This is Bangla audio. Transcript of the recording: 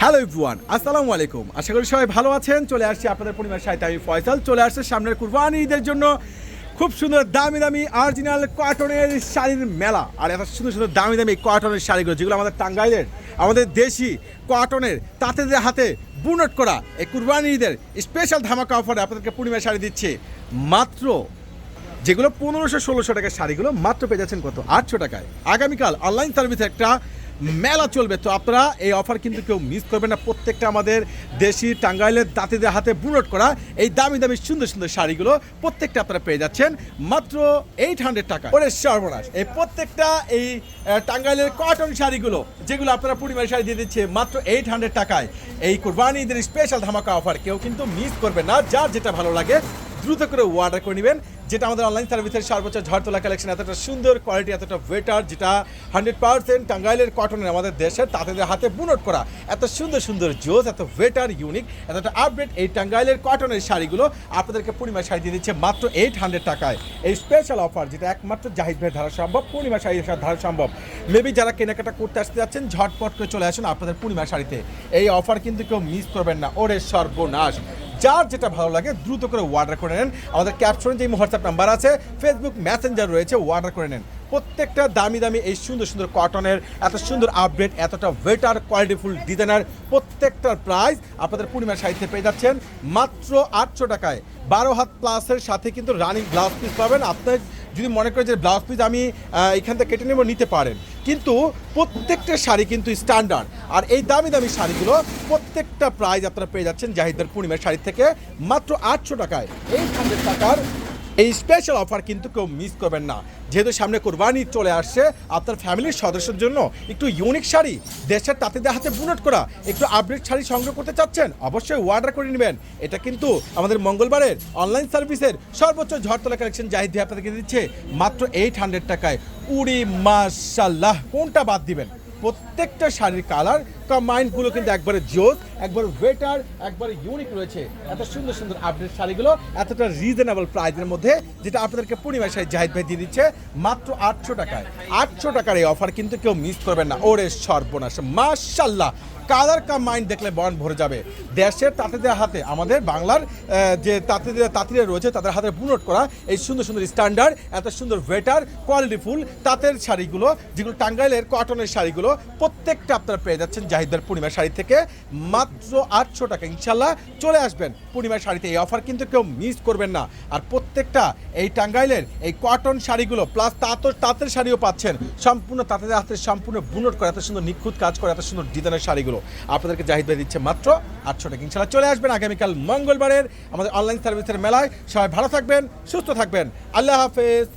হ্যালো ইভুয়ান আসসালামু আলাইকুম আশা করি সবাই ভালো আছেন। চলে আসছি আপনাদের পরিবার সাহিত্য আমি ফয়সাল। চলে আসছে সামনের কুরবানি ঈদের জন্য খুব সুন্দর দামি দামি অরিজিনাল কটনের শাড়ির মেলা। আর এত সুন্দর সুন্দর দামি দামি কটনের শাড়িগুলো, যেগুলো আমাদের টাঙ্গাইলের, আমাদের দেশি কটনের তাঁতেদের হাতে বুনট করা এই কুরবানি ঈদের স্পেশাল ধামাকা অফারে আপনাদেরকে পূর্ণিমা শাড়ি দিচ্ছে। মাত্র যেগুলো পনেরোশো ষোলোশো টাকার শাড়িগুলো মাত্র পেয়ে যাচ্ছেন কত? আটশো টাকায়। আগামীকাল অনলাইন সার্ভিসে একটা মেলা চলবে। তো আপনারা এই অফার কিন্তু কেউ মিস করবেন না। প্রত্যেকটা আমাদের দেশি টাঙ্গাইলের দাঁতিদের হাতে বুনট করা এই দামি দামি, সুন্দর সুন্দর শাড়িগুলো প্রত্যেকটা আপনারা পেয়ে যাচ্ছেন। মাত্র এইট হান্ড্রেড টাকা। ওরে সর্বনাশ। এই প্রত্যেকটা এই টাঙ্গাইলের কটন শাড়িগুলো, যেগুলো আপনারা পরিবার শাড়ি দিয়ে দিচ্ছে, মাত্র এইট হান্ড্রেড টাকায়। এই কোরবানি ঈদের স্পেশাল ধামাকা অফার কেউ কিন্তু মিস করবে না। যার যেটা ভালো লাগে দ্রুত করে অর্ডার করে নেবেন। যেটা আমাদের অনলাইন সার্ভিসের সর্বোচ্চ ঝড় তোলা কালেকশন এতটা সুন্দর কোয়ালিটি এতটা ওয়েটার যেটা হান্ড্রেড পার্সেন্ট টাঙ্গাইলের কটনের আমাদের দেশের তাদের হাতে বুনট করা। এত সুন্দর সুন্দর জোস এত ওয়েটার ইউনিক এতটা আপডেট এই টাঙ্গাইলের কটনের শাড়িগুলো আপনাদেরকে পূর্ণিমা শাড়ি দিয়ে দিচ্ছে মাত্র এইট হান্ড্রেড টাকায়। এই স্পেশাল অফার যেটা একমাত্র জাহিদ ভাই ধারা সম্ভব পূর্ণিমা শাড়ি ধারা সম্ভব। মেবি যারা কেনাকাটা করতে আসতে যাচ্ছেন, ঝটপট করে চলে আসুন আপনাদের পূর্ণিমা শাড়িতে। এই অফার কিন্তু কেউ মিস করবেন না। ওরে সর্বনাশ! যার যেটা ভালো লাগে, দ্রুত করে অর্ডার করে নেন। আমাদের ক্যাপশনে যে হোয়াটসঅ্যাপ নাম্বার আছে ফেসবুক মেসেঞ্জার রয়েছে অর্ডার করে নেন। প্রত্যেকটা দামি দামি এই সুন্দর সুন্দর কটনের এত সুন্দর আপডেট এতটা ওয়েটার কোয়ালিটিফুল ডিজাইনার প্রত্যেকটার প্রাইস আপনাদের পূর্ণিমার সাহিত্যে পেয়ে যাচ্ছেন। মাত্র আটশো টাকায়। বারো হাত প্লাসের সাথে কিন্তু রানিং ব্লাউজ পিস পাবেন। আপনার যদি মনে করেন যে ব্লাউজ পিস আমি এখান থেকে কেটে নেব, নিতে পারেন। কিন্তু প্রত্যেকটা শাড়ি কিন্তু স্ট্যান্ডার্ড আর এই দামি দামি শাড়িগুলো প্রত্যেকটা প্রাইজ আপনারা পেয়ে যাচ্ছেন জাহিদের পূর্ণিমার শাড়ি থেকে মাত্র আটশো টাকায়। এই হান্ড্রেড টাকার এই স্পেশাল অফার কিন্তু কেউ মিস করবেন না। যেহেতু সামনে কোরবানি চলে আসছে, আপনার ফ্যামিলির সদস্যের জন্য একটু ইউনিক শাড়ি, দেশের তাঁতিদের হাতে বুনট করা, একটু আপডেট শাড়ি সংগ্রহ করতে চাচ্ছেন, অবশ্যই অর্ডার করে নেবেন। এটা কিন্তু আমাদের মঙ্গলবারের অনলাইন সার্ভিসের সর্বোচ্চ ঝড়তলা কালেকশন জাহিদ আপনাদেরকে দিচ্ছে মাত্র এইট হান্ড্রেড টাকায়। উড়ি মাশাল্লাহ কোনটা বাদ দিবেন? প্রত্যেকটা শাড়ির কালার কম্বাইন্ডগুলো কিন্তু একবারে জোস একবার ওয়েটার একবার ইউনিক রয়েছে। এত সুন্দর সুন্দর আপডেট শাড়িগুলো, এতটা রিজনেবল প্রাইসের মধ্যে, যেটা আপনাদেরকে পূর্ণিমা শাড়ি জাহিদ ভাই দিয়ে দিচ্ছে, মাত্র আটশো টাকায়। আটশো টাকার এই অফার কিন্তু কেউ মিস করবেন না। ওরে সর্বনাশ মাশাল্লাহ কালার কা মাইন্ড দেখলে বন ভরে যাবে। দেশের তাঁতিদের হাতে, আমাদের বাংলার যে তাঁতিদের, তাঁতিরা রয়েছে, তাদের হাতে বুনট করা এই সুন্দর সুন্দর স্ট্যান্ডার্ড এত সুন্দর ওয়েটার কোয়ালিটিফুল তাঁতের শাড়িগুলো, যেগুলো টাঙ্গাইলের কটনের শাড়িগুলো, প্রত্যেকটা আপনারা পেয়ে যাচ্ছেন জাহিদার পূর্ণিমা শাড়ি থেকে, মাত্র আটশো টাকা। ইনশাল্লাহ চলে আসবেন। পূর্ণিমার শাড়িতে এই অফার কিন্তু কেউ মিস করবেন না। আর প্রত্যেকটা এই টাঙ্গাইলের এই কটন শাড়িগুলো প্লাস তাঁতর তাঁতের শাড়িও পাচ্ছেন। সম্পূর্ণ তাঁতের হাতে, সম্পূর্ণ বুনট করে, এত সুন্দর নিখুঁত কাজ করে, এত সুন্দর ডিজাইনের শাড়িগুলো। আপনাদেরকে জাহিদ ভাই দিচ্ছে মাত্র আটশো টাকা। ইনশাল্লাহ চলে আসবেন আগামীকাল মঙ্গলবারের আমাদের অনলাইন সার্ভিসের মেলায়। সবাই ভালো থাকবেন, সুস্থ থাকবেন। আল্লাহ হাফেজ।